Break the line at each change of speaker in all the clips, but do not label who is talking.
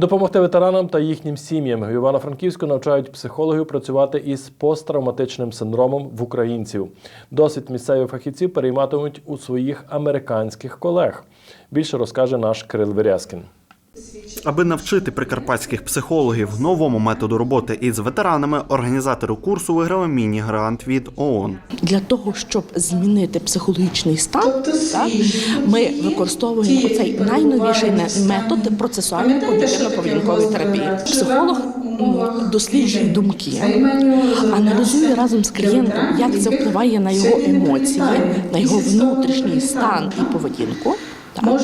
Допомогти ветеранам та їхнім сім'ям в Івано-Франківську навчають психологів працювати із посттравматичним синдромом в українців. Досвід місцеві фахівці перейматимуть у своїх американських колег. Більше розкаже наш Кирил Вирязкін.
Аби навчити прикарпатських психологів новому методу роботи із ветеранами, організатори курсу виграли міні-грант від ООН.
Для того, щоб змінити психологічний стан, так, ми використовуємо цей найновіший метод процесуальної когнітивно-поведінкової терапії. Психолог досліджує думки, аналізує разом з клієнтом, як це впливає на його емоції, на його внутрішній стан і поведінку. Так.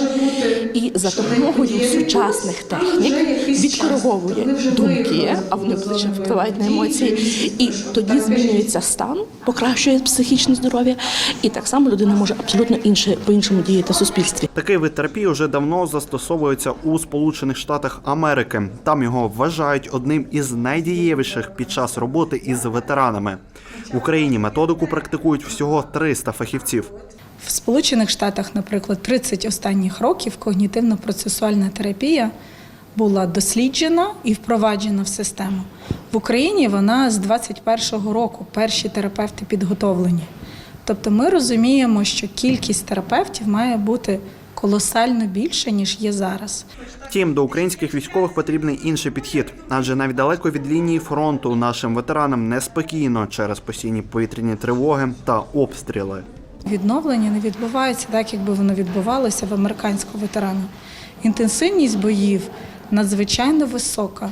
І за допомогою сучасних технік відкориговує думки, а вони лише впливають на емоції, і тоді змінюється стан, покращує психічне здоров'я, і так само людина може абсолютно інше по-іншому діяти в суспільстві.
Такий вид терапії вже давно застосовується у Сполучених Штатах Америки. Там його вважають одним із найдієвіших під час роботи із ветеранами. В Україні методику практикують всього 300 фахівців.
В Сполучених Штатах, наприклад, 30 останніх років когнітивно-процесуальна терапія була досліджена і впроваджена в систему. В Україні вона з 21-го року перші терапевти підготовлені. Тобто ми розуміємо, що кількість терапевтів має бути колосально більше, ніж є зараз.
Втім, до українських військових потрібний інший підхід, адже навіть далеко від лінії фронту нашим ветеранам неспокійно через постійні повітряні тривоги та обстріли.
Відновлення не відбувається так, якби воно відбувалося в американського ветерана. Інтенсивність боїв надзвичайно висока.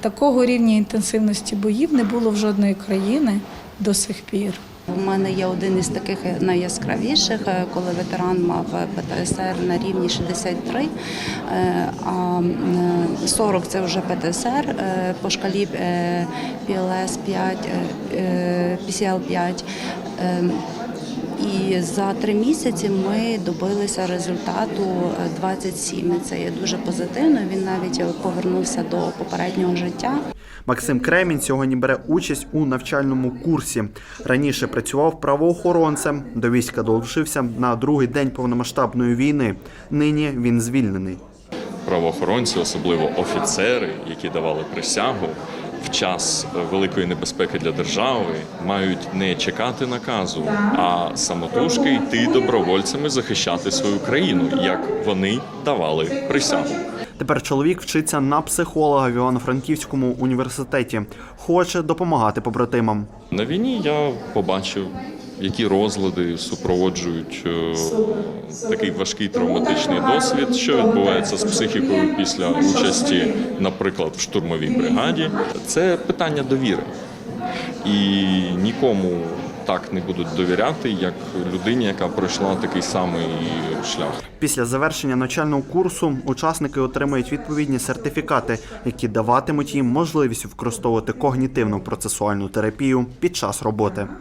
Такого рівня інтенсивності боїв не було в жодної країни до сих пір.
У мене є один із таких найяскравіших, е, коли ветеран мав ПТСР на рівні 63, е, а е, 40 – це вже ПТСР е, по шкалі е, PLS 5, е, PCL 5. Е, І за три місяці ми добилися результату е, 27. І Це є дуже позитивно. Він навіть е, повернувся до попереднього життя.
Максим Кремінь сьогодні бере участь у навчальному курсі. Раніше працював правоохоронцем. До війська долучився на другий день повномасштабної війни. Нині він звільнений.
правоохоронці, особливо офіцери, які давали присягу в час великої небезпеки для держави, мають не чекати наказу, а самотужки йти добровольцями захищати свою країну, як вони давали присягу.
Тепер чоловік вчиться на психолога в Івано-Франківському університеті. Хоче допомагати побратимам.
На війні я побачив, які розлади супроводжують е, такий важкий травматичний досвід, що відбувається з психікою після участі, наприклад, в штурмовій бригаді. Це питання довіри. І нікому так не будуть довіряти, як людині, яка пройшла такий самий шлях.
Після завершення навчального курсу учасники отримають відповідні сертифікати, які даватимуть їм можливість використовувати когнітивну процесуальну терапію під час роботи.